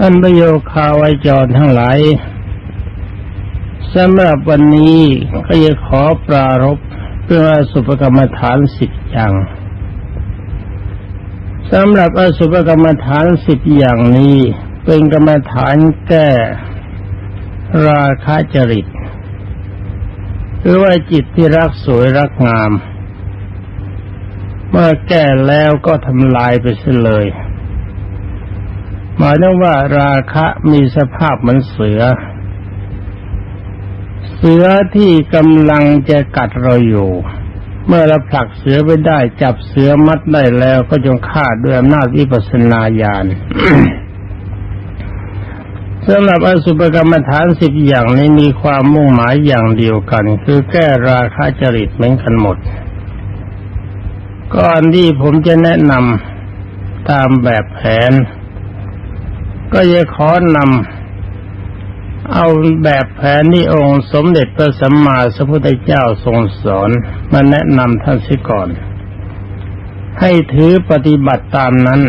ท่านประโยคาไวยจรทั้งหลายสำหรับวันนี้ก็จะขอปรารภเพื่ออสุภกรรมฐานสิบอย่างสำหรับอสุภกรรมฐานสิบอย่างนี้ เป็นกรรมฐานแก้ราคะจริตหรือว่าจิตที่รักสวยรักงาม เมื่อแก้แล้วก็ทำลายไปเสียเลย หมายถึงว่าราคะมีสภาพเหมือนเสือ เสือที่กำลังจะกัดเราอยู่ เมื่อเราผลักเสือไปได้ จับเสือมัดได้แล้วก็จงฆ่าด้วยอำนาจวิปัสสนาญาณสำหรับอสุภกรรมฐานสิบอย่างนี้มีความมุ่งหมายอย่างเดียวกัน คือแก้ราคะจริตเหมือนกันหมด ก่อนที่ผมจะแนะนำตามแบบแผน ก็จะขอนำเอาแบบแผนที่องค์สมเด็จพระสัมมาสัมพุทธเจ้าทรงสอนมาแนะนำท่านสิก่อน ให้ถือปฏิบัติตามนั้น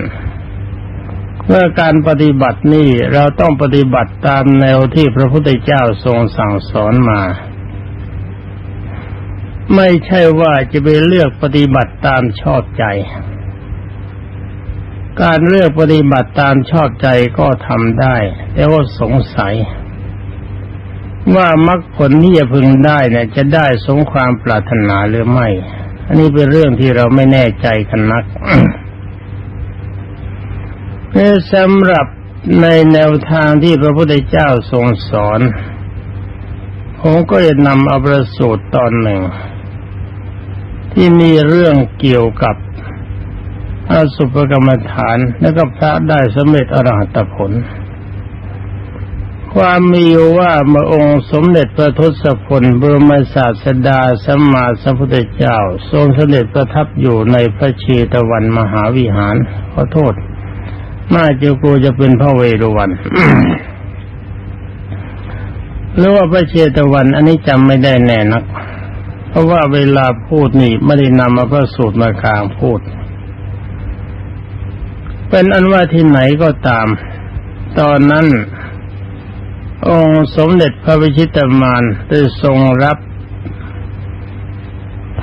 เมื่อการปฏิบัตินี่เราต้องปฏิบัติตามแนวที่พระพุทธเจ้าทรงสั่งสอนมา ไม่ใช่ว่าจะไปเลือกปฏิบัติตามชอบใจ การเลือกปฏิบัติตามชอบใจก็ทำได้ แต่ว่าสงสัย ว่ามรรคผลที่จะพึงได้เนี่ยจะได้สมความปรารถนาหรือไม่ อันนี้เป็นเรื่องที่เราไม่แน่ใจกันนักคือสำหรับในแนวทางที่พระพุทธเจ้าทรงสอนผมก็จะนำเอาประสูตรตอนหนึ่ง ที่มีเรื่องเกี่ยวกับ อสุภกรรมฐานและก็พระได้สำเร็จอรหัตผล ความมีอยู่ว่าเมื่อองค์สมเด็จพระทศพลบรมศาสดาสัมมาสัมพุทธเจ้า ทรงสมเด็จประทับอยู่ในพระเชตวันมหาวิหาร ขอโทษน่าจะกลัวจะเป็นพระเวรุวันหรือว่าพระเชตวัน อันนี้จำไม่ได้แน่นัก เพราะว่าเวลาพูดนี่ไม่ได้นำมาพระสูตรมากลางพูด เป็นอันว่าที่ไหนก็ตาม ตอนนั้น องค์สมเด็จพระวิชิตมานได้ทรงรับ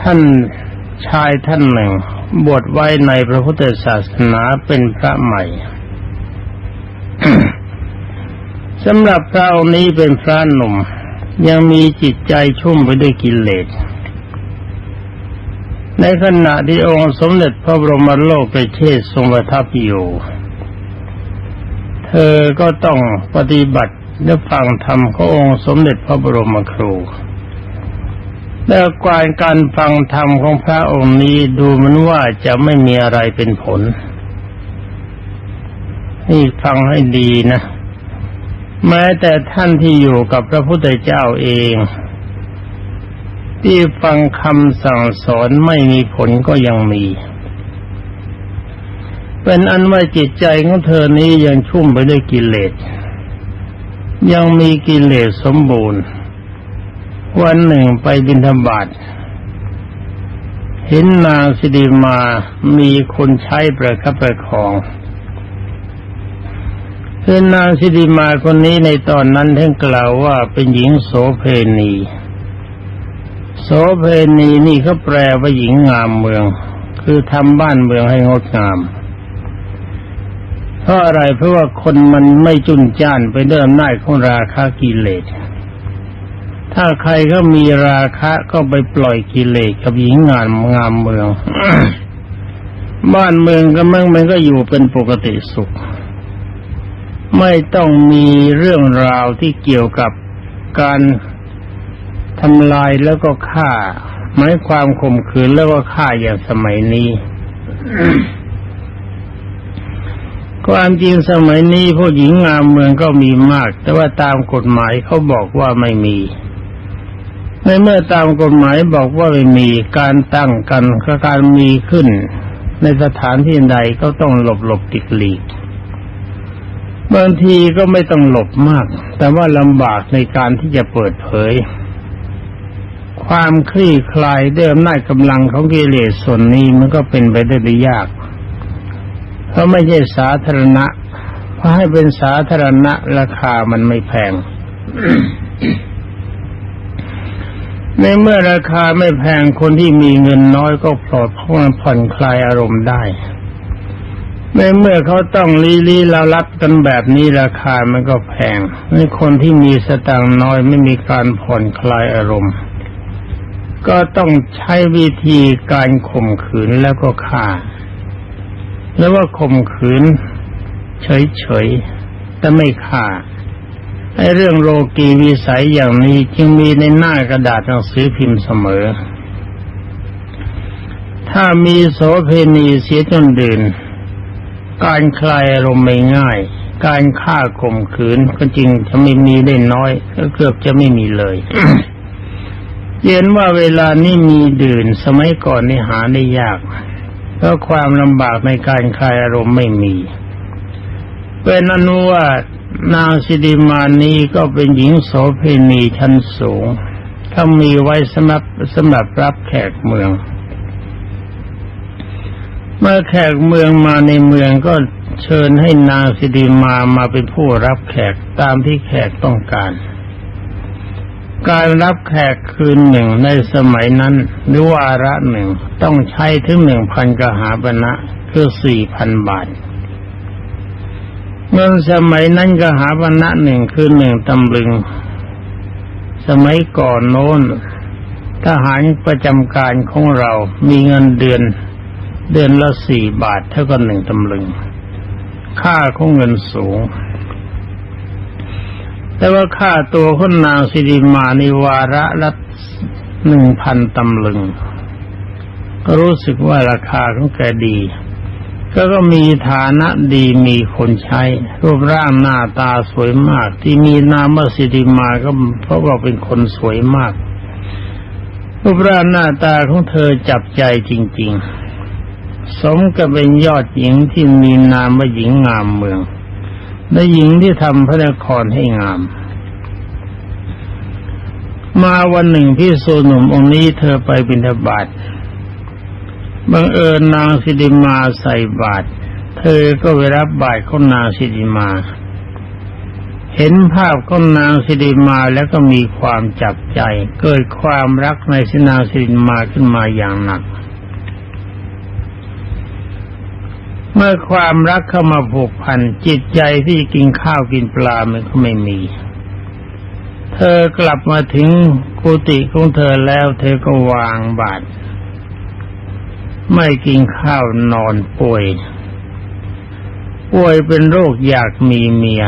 ท่านชายท่านหนึ่ง บวชไว้ในพระพุทธศาสนาเป็นพระใหม่สำหรับพระองค์นี้เป็นพระหนุ่ม ยังมีจิตใจชุ่มไปด้วยกิเลส ในขณะที่องค์สมเด็จพระบรมโลกไปเทศทรงประทับอยู่ เธอก็ต้องปฏิบัติและฟังธรรมขององค์สมเด็จพระบรมครูแต่การการฟังธรรมของพระองค์นี้ดูมันว่าจะไม่มีอะไรเป็นผล นี่ฟังให้ดีนะ แม้แต่ท่านที่อยู่กับพระพุทธเจ้าเอง ที่ฟังคำสั่งสอนไม่มีผลก็ยังมี เป็นอันว่าจิตใจของเธอนี้ยังชุ่มไปด้วยกิเลส ยังมีกิเลสสมบูรณ์ วันหนึ่งไปบิณฑบาตเห็นนางสิริมามีคนใช้ประคับประคองคือนางสิริมาคนนี้ในตอนนั้นท่านกล่าวว่าเป็นหญิงโสเพณี โสเพณีนี่เขาแปลว่าหญิงงามเมือง คือทำบ้านเมืองให้งดงาม เพราะอะไรเพราะว่าคนมันไม่จุนจ้านไปด้วยอำนาของราคากิเลสถ้าใครก็มีราคะก็ไปปล่อยกิเลสกับหญิงงามงามเมือง บ้านเมืองก็มั่งมันก็อยู่เป็นปกติสุข ไม่ต้องมีเรื่องราวที่เกี่ยวกับการ ทำลายแล้วก็ฆ่าหมายความข่มขืนแล้วก็ฆ่าอย่างสมัยนี้ความจริงสมัยนี้ผู้หญิงงามเมืองก็มีมาก แต่ว่าตามกฎหมายเขาบอกว่าไม่มีในเมื่อตามกฎหมายบอกว่าไม่มีการตั้งกันการมีขึ้น ในสถานที่ใดก็ต้องหลบหลบติดหลีกบางทีก็ไม่ต้องหลบมาก แต่ว่าลำบากในการที่จะเปิดเผย ความคลี่คลายด้วยอำนาจกำลังของกิเลสส่วนนี้มันก็เป็นไปได้ยาก เพราะไม่ใช่สาธารณะเพราะให้เป็นสาธารณะราคามันไม่แพง ในเมื่อราคาไม่แพงคนที่มีเงินน้อยก็ปลอดเพราะมันผ่อนคลายอารมณ์ได้ในเมื่อเขาต้องลีลีลาลับกันแบบนี้ราคามันก็แพงในคนที่มีสตางค์น้อยไม่มีการผ่อนคลายอารมณ์ ก็ต้องใช้วิธีการข่มขืนแล้วก็ฆ่าแล้วว่าข่มขืน เฉยๆแต่ไม่ฆ่าไอ้เรื่องโลกีวิสัยอย่างนี้จึงมีในหน้ากระดาษหนังสือพิมพ์เสมอ ถ้ามีโสเพณีเสียจนดื่น การคลายอารมณ์ไม่ง่าย การฆ่าข่มขืนก็จริงจะไม่มีได้น้อยก็เกือบจะไม่มีเลย เย็นว่าเวลานี้มีดื่นสมัยก่อนนี่หาได้ยากเพราะความลำบากในการคลายอารมณ์ไม่มีเป็นอนุว่านางสิริมานีก็เป็นหญิงโสเภณีชั้นสูง ถ้ามีไว้สำหรับสำหรับรับแขกเมือง เมื่อแขกเมืองมาในเมืองก็เชิญให้นางสิริมามาเป็นผู้รับแขกตามที่แขกต้องการ การรับแขกคืนหนึ่งในสมัยนั้นหรือวาระหนึ่งต้องใช้ถึงหนึ่งพันกหาปณะคือสี่พันบาทเมื่อสมัยนั้นกหาปณะหนึ่งคือหนึ่งตำลึง สมัยก่อนโน้น ทหารประจำการของเรามีเงินเดือน เดือนละสี่บาทเท่ากับหนึ่งตำลึง ค่าของเงินสูง แต่ว่าค่าตัวคนนางสิริมาในวาระละหนึ่งพันตำลึง ก็รู้สึกว่าราคาของแกดี ก็ก็มีฐานะดีมีคนใช้ รูปร่างหน้าตาสวยมาก ที่มีนามว่าสิริมาก็เพราะว่าเป็นคนสวยมาก รูปร่างหน้าตาของเธอจับใจจริง ๆ สมกับเป็นยอดหญิงที่มีนามว่าหญิงงามเมือง และหญิงที่ทำพระนครให้งาม มาวันหนึ่งพี่โซหนุ่มองค์นี้เธอไปบิณฑบาตบังเอิญนางสิริมาใส่บาตรเธอก็ไปรับบาตรของนางสิริมา เห็นภาพของนางสิริมาแล้วก็มีความจับใจ เกิดความรักในสินางสิริมาขึ้นมาอย่างหนัก เมื่อความรักเข้ามาผูกพันจิตใจที่กินข้าวกินปลามันก็ไม่มี เธอกลับมาถึงกุฏิของเธอแล้ว เธอก็วางบาตรไม่กินข้าวนอนป่วย ป่วยเป็นโรคอยากมีเมีย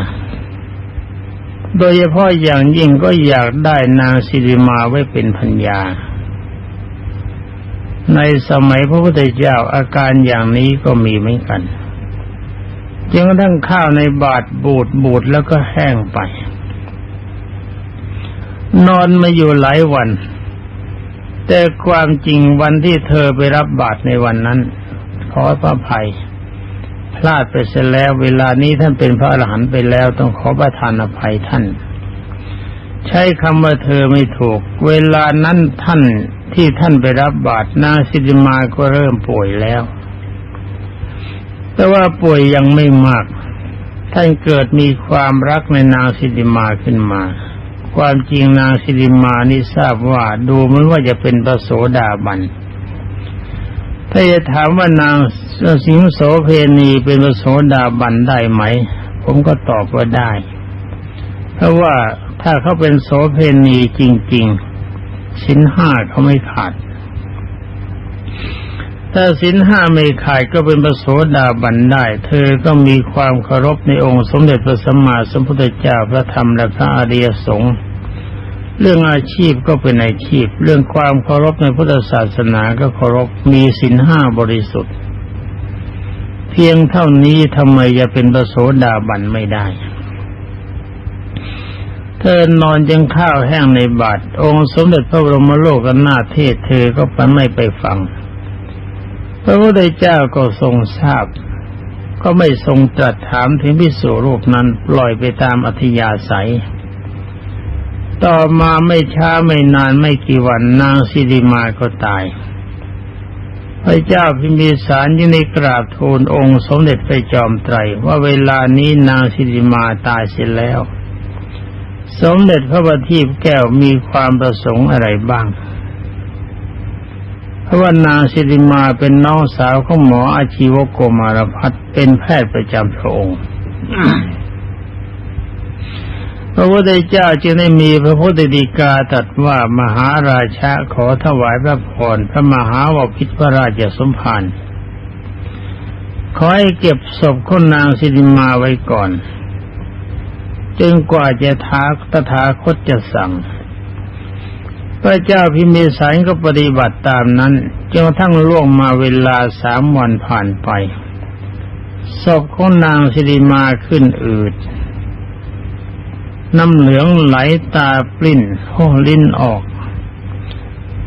โดยเฉพาะอย่างยิ่งก็อยากได้นางสิริมาไว้เป็นพัญญา ในสมัยพระพุทธเจ้าอาการอย่างนี้ก็มีเหมือนกันจึงทั่งข้าวในบาทบูดบูดแล้วก็แห้งไป นอนมาอยู่หลายวัน แต่ความจริงวันที่เธอไปรับบาตรในวันนั้น ขอพระภัย พลาดไปเสียแล้ว เวลานี้ท่านเป็นพระอรหันต์ไปแล้วต้องขอประทานอภัยท่าน ใช้คำว่าเธอไม่ถูก เวลานั้นท่าน ที่ท่านไปรับบาตรนางสิริมาก็เริ่มป่วยแล้ว แต่ว่าป่วยยังไม่มาก ท่านเกิดมีความรักในนางสิริมาขึ้นมา ความจริงนางสิริมานี่ทราบว่าดูเหมือนว่าจะเป็นพระโสดาบันถ้าจะถามว่านางสิงโสเพณีเป็นพระโสดาบันได้ไหม ผมก็ตอบว่าได้ เพราะว่าถ้าเขาเป็นโสเพณีจริง ๆ สินห้าเขาไม่ขาด ถ้าสินห้าไม่ขาดก็เป็นพระโสดาบันได้ เธอก็มีความเคารพในองค์สมเด็จพระสัมมาสัมพุทธเจ้าพระธรรมและพระอริยสงฆ์เรื่องอาชีพก็เป็นอาชีพ เรื่องความเคารพในพุทธศาสนาก็เคารพมีสินห้าบริสุทธิ์ เพียงเท่านี้ทำไมจะเป็นพระโสดาบันไม่ได้ เธอนอนยังข้าวแห้งในบาทองค์สมเด็จพระบรมโลกนาถเทศเธอก็ไปไม่ไปฟัง พระพุทธเจ้าก็ทรงทราบ ก็ไม่ทรงตรัสถามถึงพิสูรูปนั้นปล่อยไปตามอัธยาศัย ต่อมาไม่ช้าไม่นานไม่กี่วันนางสิริมาก็ตาย พระเจ้าพิมพิสารยังได้กราบทูลองค์สมเด็จพระจอมไตรว่าเวลานี้นางสิริมาตายเสียแล้ว สมเด็จพระบัณฑิตแก้วมีความประสงค์อะไรบ้าง เพราะว่านางสิริมาเป็นน้องสาวของหมออาชีวโกมารพัฒน์เป็นแพทย์ประจำพระองค์ พระพุทธเจ้าจึงได้มีพระพุทธดีกาตรัสว่ามหาราชาขอถวายพระพรพระมหาวพิตรพระราชสมภารขอให้เก็บศพคนนางสิริมาไว้ก่อน จนกว่าจะท้าตถาคตจะสั่ง พระเจ้าพิมพิสารก็ปฏิบัติตามนั้นจนกระทั่งล่วงมาเวลาสามวันผ่านไปศพของนางสิริมาขึ้นอืด น้ำเหลืองไหลตาปลิ้นโหลิ้นออก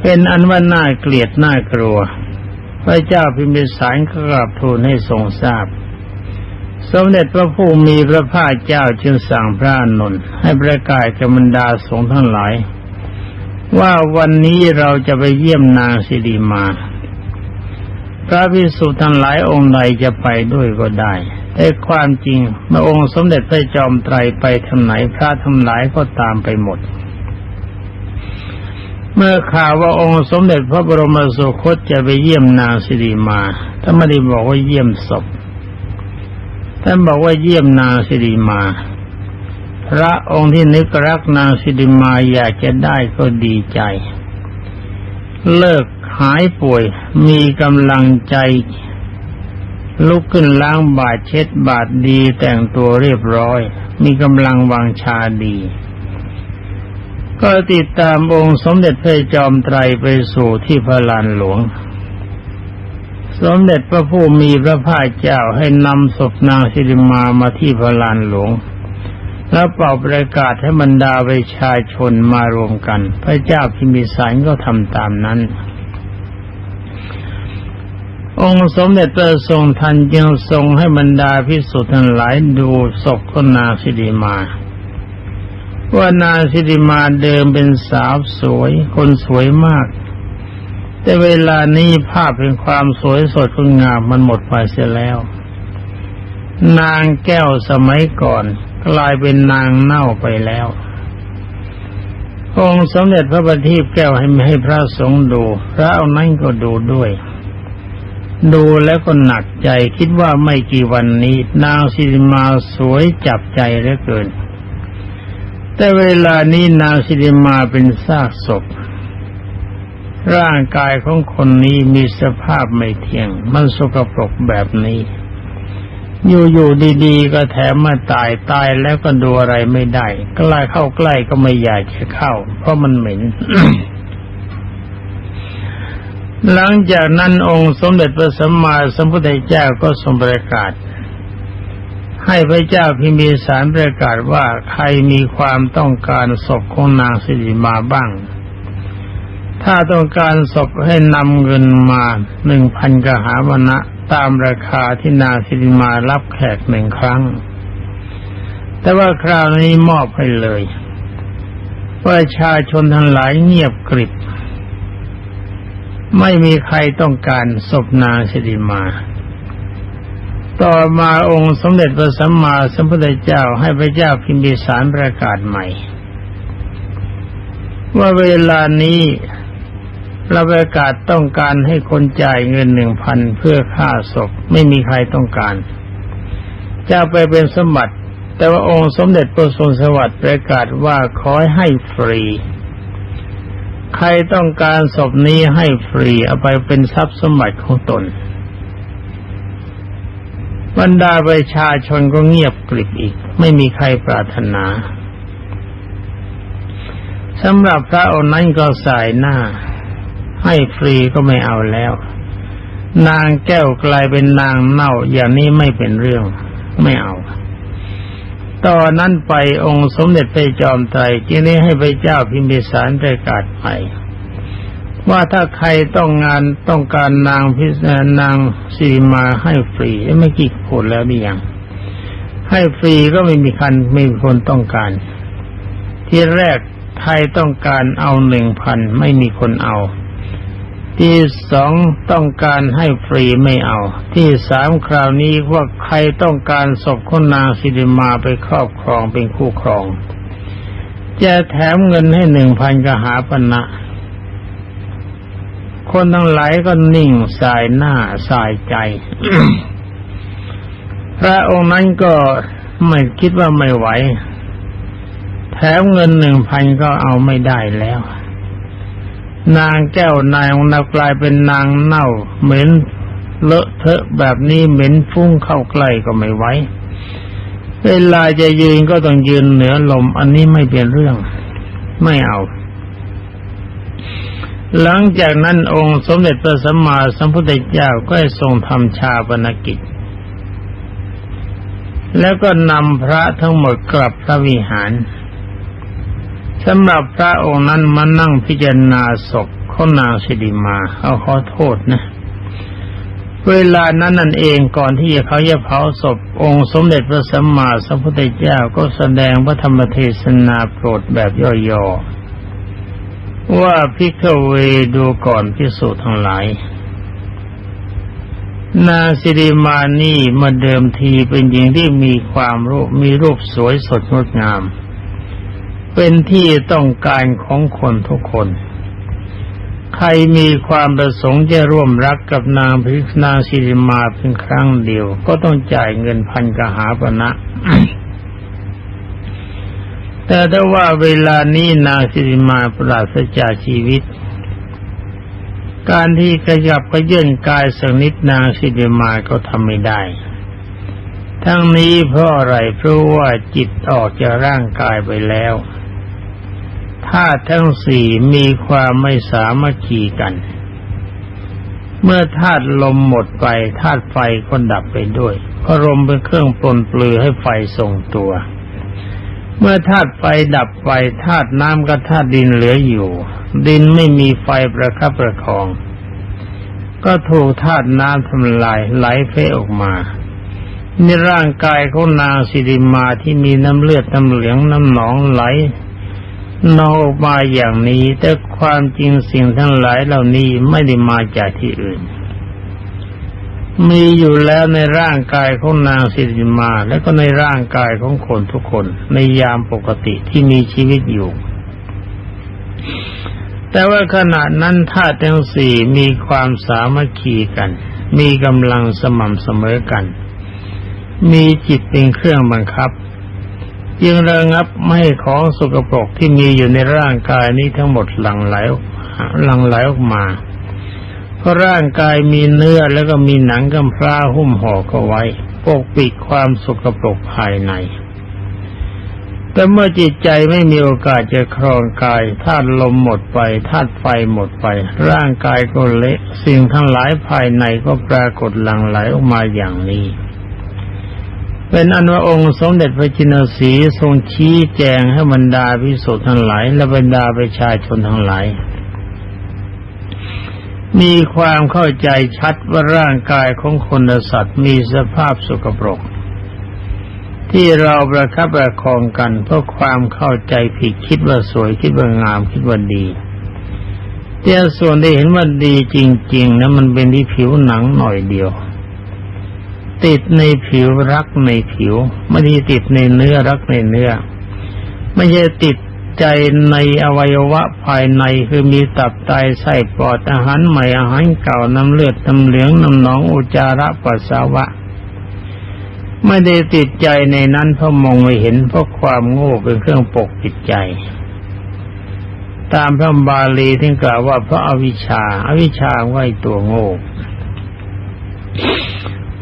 เป็นอันว่าน่าเกลียดน่ากลัว พระเจ้าพิมพิสารก็กราบทูลให้ทรงทราบ สมเด็จพระผู้มีพระภาคเจ้าจึงสั่งพระอานนท์ให้ประกาศกับบรรดาสงฆ์ทั้งหลาย ว่าวันนี้เราจะไปเยี่ยมนางสิริมา พระพิสุทั้งหลายองค์ใดจะไปด้วยก็ได้แต่ความจริงเมื่อองค์สมเด็จพระจอมไตรไปทางไหนพระทั้งหลายก็ตามไปหมด เมื่อข่าวว่าองค์สมเด็จพระบรมสุคตจะไปเยี่ยมนางสิริมาท่านไม่ได้บอกว่าเยี่ยมศพ ท่านบอกว่าเยี่ยมนางสิริมา พระองค์ที่นึกรักนางสิริมาอยากจะได้ก็ดีใจ เลิกหายป่วย มีกำลังใจ ลุกขึ้นล้างบาดเช็ดบาดดีแต่งตัวเรียบร้อย มีกำลังวางชาดี ก็ติดตามองค์สมเด็จพระจอมไตรไปสู่ที่พระลานหลวง สมเด็จพระผู้มีพระภาคเจ้าให้นำศพนางสิริมามาที่พระลานหลวง แล้วเป่าประกาศให้บรรดาประชาชนมารวมกัน พระเจ้าพิมิสารก็ทำตามนั้น องค์สมเด็จพระทรงทันจึงทรงให้บรรดาพิสุทธิ์ทั้งหลายดูศพของนางสิริมา ว่านางสิริมาเดิมเป็นสาวสวย คนสวยมาก แต่เวลานี้ภาพเป็นความสวยสดงดงามมันหมดไปเสียแล้ว นางแก้วสมัยก่อนกลายเป็นนางเน่าไปแล้วองค์สมเด็จพระบัณฑิตแก้วให้ให้พระสงฆ์ดู พระเอานั้นก็ดูด้วย ดูแล้วก็หนักใจคิดว่าไม่กี่วันนี้ นางสิริมาสวยจับใจเหลือเกิน แต่เวลานี้นางสิริมาเป็นซากศพ ร่างกายของคนนี้มีสภาพไม่เที่ยง มันสกปรกแบบนี้ อยู่ๆดีๆ ก็แถมมาตายตายแล้วก็ดูอะไรไม่ได้ใกล้เข้าใกล้ก็ไม่อยากจะเข้า เพราะมันเหม็น หลังจากนั้นองค์สมเด็จพระสัมมาสัมพุทธเจ้าก็ทรงประกาศ ให้พระเจ้าพิมพิสารประกาศว่าใครมีความต้องการศพของนางสิริมาบ้าง ถ้าต้องการศพให้นำเงินมาหนึ่งพันกหาวนะตามราคาที่นาสิริมารับแขกหนึ่งครั้ง แต่ว่าคราวนี้มอบให้เลยประชาชนทั้งหลายเงียบกริบ ไม่มีใครต้องการศพนางสิริมา ต่อมาองค์สมเด็จพระสัมมาสัมพุทธเจ้าให้พระเจ้าพิมพิสารประกาศใหม่ ว่าเวลานี้ เราประกาศต้องการให้คนจ่ายเงินหนึ่งพันเพื่อค่าศพไม่มีใครต้องการจะไปเป็นสมบัติ แต่ว่าองค์สมเด็จพระทรงสวัสดิ์ประกาศว่าขอให้ฟรี ใครต้องการศพนี้ให้ฟรีเอาไปเป็นทรัพย์สมบัติของตนบรรดาประชาชนก็เงียบกริบอีก ไม่มีใครปรารถนาสำหรับพระองค์นั้นก็สายหน้า ให้ฟรีก็ไม่เอาแล้ว นางแก้วกลายเป็นนางเน่าอย่างนี้ไม่เป็นเรื่องไม่เอาตอนนั้นไปองค์สมเด็จพระจอมไตรจึงได้ให้พระเจ้าพิมพิสารประกาศไปว่าถ้าใครต้องงานต้องการนางพิษนางสีมาให้ฟรีไม่กี่คนแล้วนี่ยังให้ฟรีก็ไม่มีคันไม่มีคนต้องการ ที่แรกไทยต้องการเอาหนึ่งพันไม่มีคนเอา ที่สองต้องการให้ฟรีไม่เอา ที่สามคราวนี้ว่าใครต้องการศพคนนางสิริมาไปครอบครองเป็นคู่ครอง จะแถมเงินให้หนึ่งพันกหาปณะคนทั้งหลายก็นิ่งสายหน้าสายใจ พระองค์นั้นก็ไม่คิดว่าไม่ไหว แถมเงินหนึ่งพันก็เอาไม่ได้แล้ว นางแก้วนายของเรากลายเป็นนางเน่า เหม็นเลอะเทอะแบบนี้เหม็นฟุ้งเข้าใกล้ก็ไม่ไหวเวลาจะยืนก็ต้องยืนเหนือลม อันนี้ไม่เป็นเรื่อง ไม่เอา หลังจากนั้นองค์สมเด็จพระสัมมาสัมพุทธเจ้าก็ทรงทำชาปนกิจ แล้วก็นำพระทั้งหมดกลับพระวิหาร สำหรับพระองค์นั้นมานั่งพิจารณาศพของนางสิริมาเอาขอโทษนะ เวลานั้นนั่นเองก่อนที่เขาจะเผาศพองค์สมเด็จพระสัมมาสัมพุทธเจ้าก็แสดงพระธรรมเทศนาโปรดแบบย่อๆว่าพิกเวดูก่อนพิสูจน์ทั้งหลายนางสิริมานี่มาเดิมทีเป็นหญิงที่มีความรูปมีรูปสวยสดงดงาม เป็นที่ต้องการของคนทุกคน ใครมีความประสงค์จะร่วมรักกับนางพิกนางสิริมาเพียงครั้งเดียว ก็ต้องจ่ายเงินพันกหาปณะแต่ถ้าว่าเวลานี้นางสิริมาปราศจากชีวิต การที่ขยับกระเยื่นกายสักนิดนางสิริมาก็ทำไม่ได้ ทั้งนี้เพราะอะไรเพราะว่าจิตออกจากร่างกายไปแล้ว ธาตุทั้งสี่มีความไม่สามัคคีกัน เมื่อธาตุลมหมดไปธาตุไฟก็ดับไปด้วยเพราะลมเป็นเครื่องปลนปลือให้ไฟทรงตัว เมื่อธาตุไฟดับไปธาตุน้ำกับธาตุดินเหลืออยู่ ดินไม่มีไฟประคับประคอง ก็ถูกธาตุน้ำทำลายไหลเฟออกมาในร่างกายของนางสิริมาที่มีน้ำเลือดน้ำเหลืองน้ำหนองไหล นองออกมาอย่างนี้แต่ความจริงสิ่งทั้งหลายเหล่านี้ไม่ได้มาจากที่อื่น มีอยู่แล้วในร่างกายของนางสิริมา และก็ในร่างกายของคนทุกคนในยามปกติที่มีชีวิตอยู่ แต่ว่าขณะนั้นธาตุทั้งสี่มีความสามัคคีกัน มีกำลังสม่ำเสมอกัน มีจิตเป็นเครื่องบังคับ จึงระงับไม่ให้ของสกปรกที่มีอยู่ในร่างกายนี้ทั้งหมดหลั่งไหลหลั่งไหลออกมา เพราะร่างกายมีเนื้อแล้วก็มีหนังกำพร้าหุ้มห่อก็ไว้ปกปิดความสกปรกภายใน แต่เมื่อจิตใจไม่มีโอกาสจะครองกายธาตุลมหมดไปธาตุไฟหมดไป ร่างกายก็เละสิ่งทั้งหลายภายในก็ปรากฏหลั่งไหลออกมาอย่างนี้ เป็นอันว่าองค์สมเด็จพระจินสีทรงชี้แจงให้บรรดาพิสุทธ์ทั้งหลาย และบรรดาประชาชนทั้งหลาย มีความเข้าใจชัดว่าร่างกายของคนและสัตว์มีสภาพสุกปรก ที่เราประคับประคองกัน เพราะความเข้าใจผิดคิดว่าสวยคิดว่างามคิดว่าดีแต่ส่วนที่เห็นว่าดีจริง ๆนะมันเป็นที่ผิวหนังหน่อยเดียว ติดในผิวรักในผิว ไม่ได้ติดในเนื้อรักในเนื้อ ไม่ใช่ติดใจในอวัยวะภายในคือมีตับไตไส้ปอดอาหารใหม่อาหารเก่าน้ำเลือดน้ำเหลืองน้ำหนองอุจจาระปัสสาวะ ไม่ได้ติดใจในนั้นเพราะมองไม่เห็นเพราะความโง่เป็นเครื่องปกปิดใจ ตามพระบาลีที่กล่าวว่าเพราะอาวิชชาอาวิชชาไว้ตัวโง่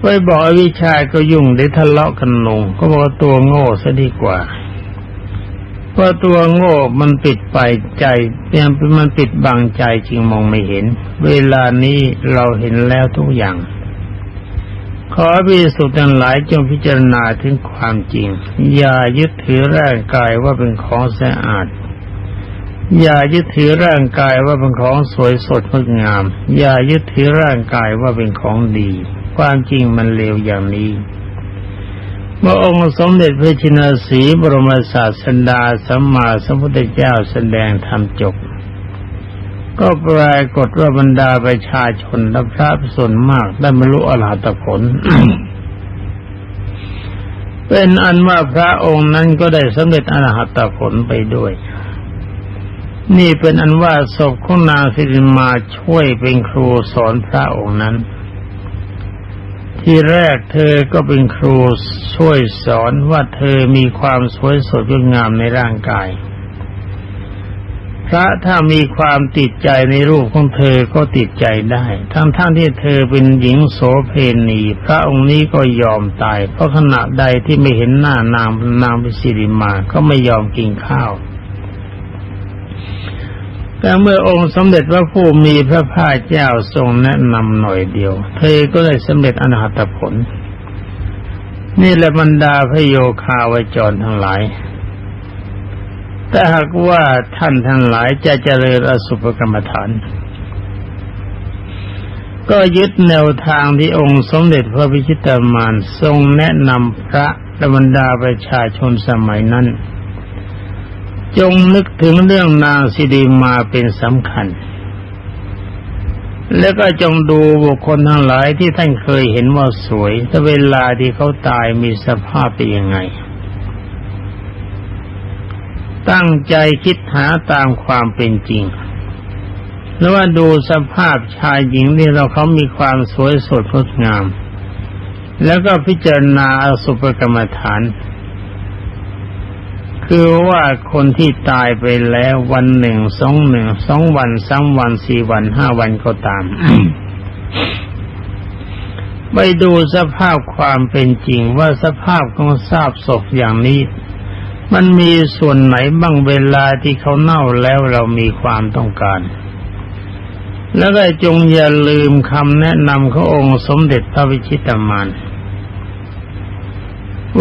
ไปบอกวิชาก็ยุ่งได้ทะเลาะกันลง ก็บอกตัวโง่ซะดีกว่าเพราะตัวโง่มันปิดไปใจเนี่ยมันปิดบังใจจึงมองไม่เห็น เวลานี้เราเห็นแล้วทุกอย่าง ขอพิสุทธิ์ทั้งหลายจงพิจารณาถึงความจริง อย่ายึดถือร่างกายว่าเป็นของสะอาดอย่ายึดถือร่างกายว่าเป็นของสวยสดงดงาม อย่ายึดถือร่างกายว่าเป็นของดี ความจริงมันเลวอย่างนี้เมื่อองค์สมเด็จพระชินสีบรมศาสดาสัมมาสัมพุทธเจ้าแสดงธรรมจบ ก็ปรากฏว่าบรรดาประชาชนและพระส่วนมากได้บรรลุอรหัตผล เป็นอันว่าพระองค์นั้นก็ได้สำเร็จอรหัตผลไปด้วย นี่เป็นอันว่าศพของนางสิริมาช่วยเป็นครูสอนพระองค์นั้น ที่แรกเธอก็เป็นครูช่วยสอนว่าเธอมีความสวยสดงดงามในร่างกาย พระถ้ามีความติดใจในรูปของเธอก็ติดใจได้ ทั้งๆทที่เธอเป็นหญิงโสเพณีพระองค์นี้ก็ยอมตาย เพราะขณะใดที่ไม่เห็นหน้านางนางพิสิริมาก็ไม่ยอมกินข้าว แต่เมื่อองค์สมเด็จพระผู้มีพระภาคเจ้าทรงแนะนำหน่อยเดียว เธอก็ได้สำเร็จอนาตผล นี่แหละบรรดาพระโยคาวจรทั้งหลายแต่หากว่าท่านทั้งหลายจะเจริญอสุภกรรมฐาน ก็ยึดแนวทางที่องค์สมเด็จพระพิชิตามานทรงแนะนำพระและบรรดาประชาชนสมัยนั้น จงนึกถึงเรื่องนางสิริมาเป็นสำคัญ แล้วก็จงดูบุคคลทั้งหลายที่ท่านเคยเห็นว่าสวยแต่เวลาที่เขาตายมีสภาพเป็นยังไง ตั้งใจคิดหาตามความเป็นจริงหรือว่าดูสภาพชายหญิงที่เราเขามีความสวยสดงดงาม แล้วก็พิจารณาอสุภกรรมฐาน คือว่าคนที่ตายไปแล้ววันหนึ่งสองหนึ่งสองวันสามวันสี่วันห้าวันก็ตามไปดูสภาพความเป็นจริงว่าสภาพของทราบศพอย่างนี้ มันมีส่วนไหนบ้างเวลาที่เขาเน่าแล้วเรามีความต้องการ แล้วก็จงอย่าลืมคำแนะนำขององค์สมเด็จพระวิชิตามาน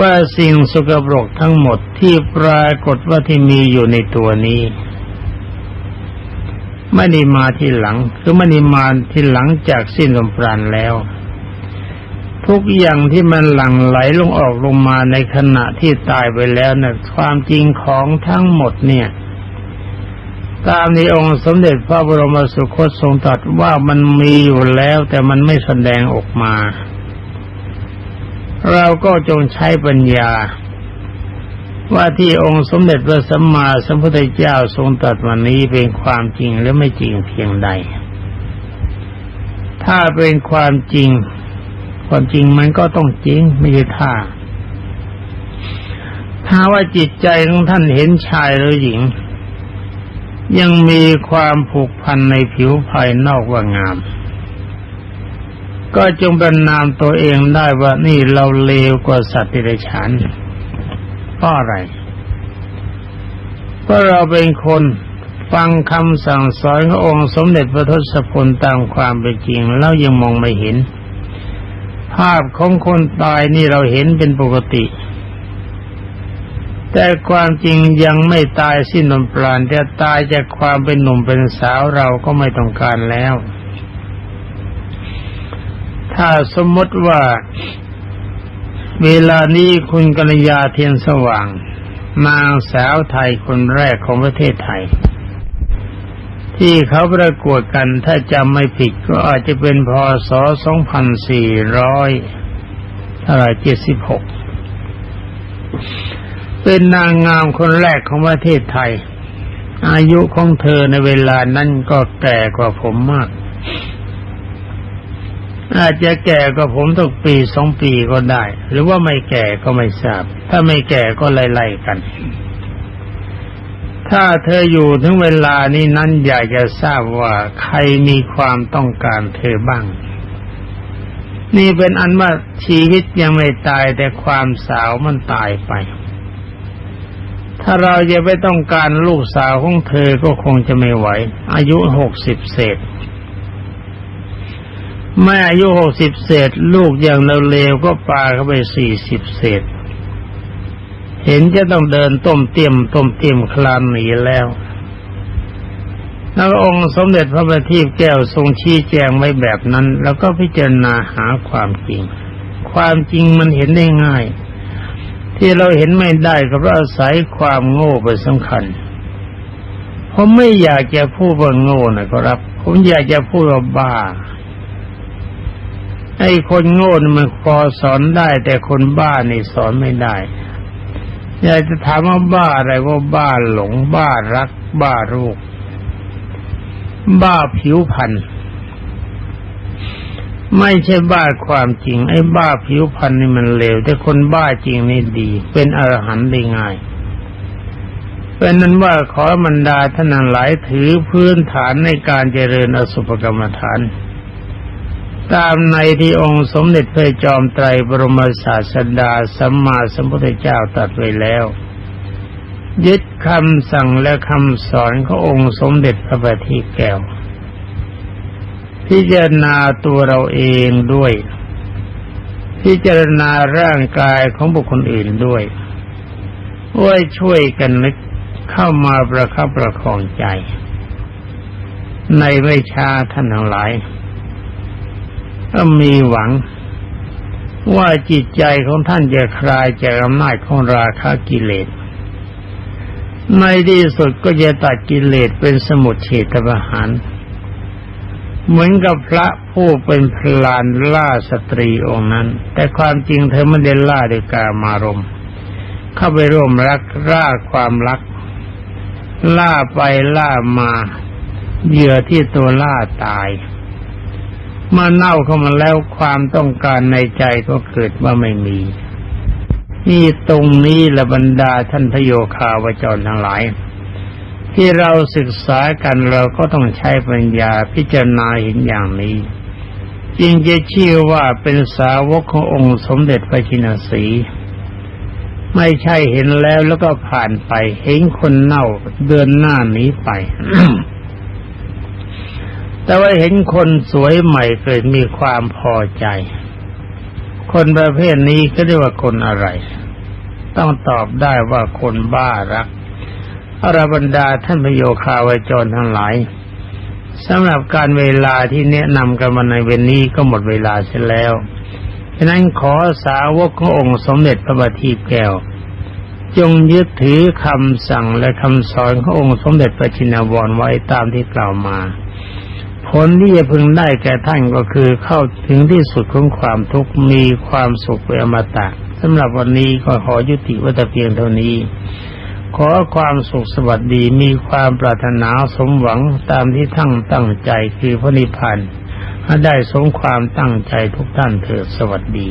ว่าสิ่งสกปรกทั้งหมดที่ปรากฏว่าที่มีอยู่ในตัวนี้ไม่ได้มาที่หลัง คือไม่ได้มาที่หลังจากสิ้นลมปราณแล้ว ทุกอย่างที่มันหลั่งไหลลงออกลงมาในขณะที่ตายไปแล้วนะ่ะความจริงของทั้งหมดเนี่ย ตามในองค์สมเด็จพระบรมสุคตทรงตรัสว่ามันมีอยู่แล้วแต่มันไม่แสดงออกมา เราก็จงใช้ปัญญา ว่าที่องค์สมเด็จพระสัมมาสัมพุทธเจ้าทรงตรัสวันนี้เป็นความจริงหรือไม่จริงเพียงใด ถ้าเป็นความจริง ความจริงมันก็ต้องจริงไม่ใช่ท่าถ้าว่าจิตใจของท่านเห็นชายหรือหญิง ยังมีความผูกพันในผิวภายนอกว่างาม ก็จงเป็นนามตัวเองได้ว่านี่เราเลวกว่าสัตว์ที่ไรฉานเพราะอะไรเพราะเราเป็นคนฟังคำสั่งสอนขององค์สมเด็จพระทศพลตามความเป็นจริงแล้วยังมองไม่เห็น ภาพของคนตายนี่เราเห็นเป็นปกติ แต่ความจริงยังไม่ตายสิ้นลมปราณแต่ตายจากความเป็นหนุ่มเป็นสาวเราก็ไม่ต้องการแล้ว ถ้าสมมติว่า เวลานี้คุณกัญญาเทียนสว่างนางสาวไทยคนแรกของประเทศไทย ที่เขาประกวดกันถ้าจำไม่ผิดก็อาจจะเป็นพศ 2400เท่าไหร่76 เป็นนางงามคนแรกของประเทศไทย อายุของเธอในเวลานั้นก็แก่กว่าผมมาก อาจจะแก่กว่าผมตักปีสองปีก็ได้ หรือว่าไม่แก่ก็ไม่ทราบ ถ้าไม่แก่ก็ไล่ๆกัน ถ้าเธออยู่ถึงเวลานี้นั้นอยากจะทราบว่าใครมีความต้องการเธอบ้าง นี่เป็นอันว่าชีวิตยังไม่ตายแต่ความสาวมันตายไป ถ้าเราจะไปต้องการลูกสาวของเธอก็คงจะไม่ไหว อายุหกสิบเศษ แม่อายุหกสิบเศษ ลูกอย่างเร็วๆก็ปาเข้าไปสี่สิบเศษ เห็นจะต้องเดินต้มเตียมต้มเตียมคลานหนีแล้วแล้วองค์สมเด็จพระบัณฑิตแก้วทรงชี้แจงไว้แบบนั้น แล้วก็พิจารณาหาความจริง ความจริงมันเห็นได้ง่าย ที่เราเห็นไม่ได้ก็เพราะอาศัยความโง่เป็นสำคัญผมไม่อยากจะพูดว่าโง่นะครับ ผมอยากจะพูดว่าบ้า ไอ้คนโง่นี่มันพอสอนได้ แต่คนบ้านี่สอนไม่ได้อยากจะถามว่าบ้าอะไรว่าบ้าหลงบ้ารัก บ้ารูปบ้าผิวพรรณไม่ใช่บ้าความจริง ไอ้บ้าผิวพรรณนี่มันเลวแต่คนบ้าจริงนี่ดี เป็นอรหันต์ได้ง่ายเป็นนั้นว่าขอมันดาท่านหลายถือพื้นฐานในการเจริญอสุภกรรมฐาน ตามในที่องค์สมเด็จพระจอมไตรบรมศาสดาสัมมาสัมพุทธเจ้าตรัสไว้แล้ว ยึดคำสั่งและคำสอนขององค์สมเด็จพระบัณฑิตแก้ว พิจารณาตัวเราเองด้วย พิจารณาร่างกายของบุคคลอื่นด้วยว่าช่วยกันนึกเข้ามาประคับประคองใจ ในไม่ช้าท่านทั้งหลาย ก็มีหวังว่าจิตใจของท่านจะคลายจากอำนาจของราคะกิเลสในที่สุดก็จะตัดกิเลสเป็นสมุทเฉทประหารเหมือนกับพระผู้เป็นพลานล่าสตรีองค์นั้น แต่ความจริงเธอไม่ได้ล่าด้วยกามารมเข้าไปร่วมรักล่าความรัก ล่าไปล่ามาเหยื่อที่ตัวล่าตาย เมื่อเน่าเข้ามาแล้วความต้องการในใจก็เกิดว่าไม่มีนี่ตรงนี้ละบรรดาท่านพโยคาวจรทั้งหลาย ที่เราศึกษากันเราก็ต้องใช้ปัญญาพิจารณาเห็นอย่างนี้จึงจะชื่อว่าเป็นสาวกขององค์สมเด็จพระชินสี ไม่ใช่เห็นแล้วแล้วก็ผ่านไป เห็นคนเน่าเดินหน้าหนีไป แต่ว่าเห็นคนสวยใหม่เกิดมีความพอใจ คนประเภทนี้ก็เรียกว่าคนอะไร ต้องตอบได้ว่าคนบ้ารักอรบรรดาท่านพโยคาวจรทั้งหลายสำหรับการเวลาที่แนะนำกันมาในเวนนี้ก็หมดเวลาเสียแล้วฉะนั้นขอสาวกขององค์สมเด็จพระบัณฑิตแก้ว จงยึดถือคำสั่งและคำสอนขององค์สมเด็จพระชินวรไว้ตามที่กล่าวมา ผลที่จะพึงได้แก่ท่านก็คือเข้าถึงที่สุดของความทุกข์มีความสุขเป็นอมตะสำหรับวันนี้ก็ขอยุติวัตเพียงเท่านี้ ขอความสุขสวัสดีมีความปรารถนาสมหวังตามที่ทั้งตั้งใจคือพระนิพพานให้ได้สมความตั้งใจทุกท่านเถิดสวัสดี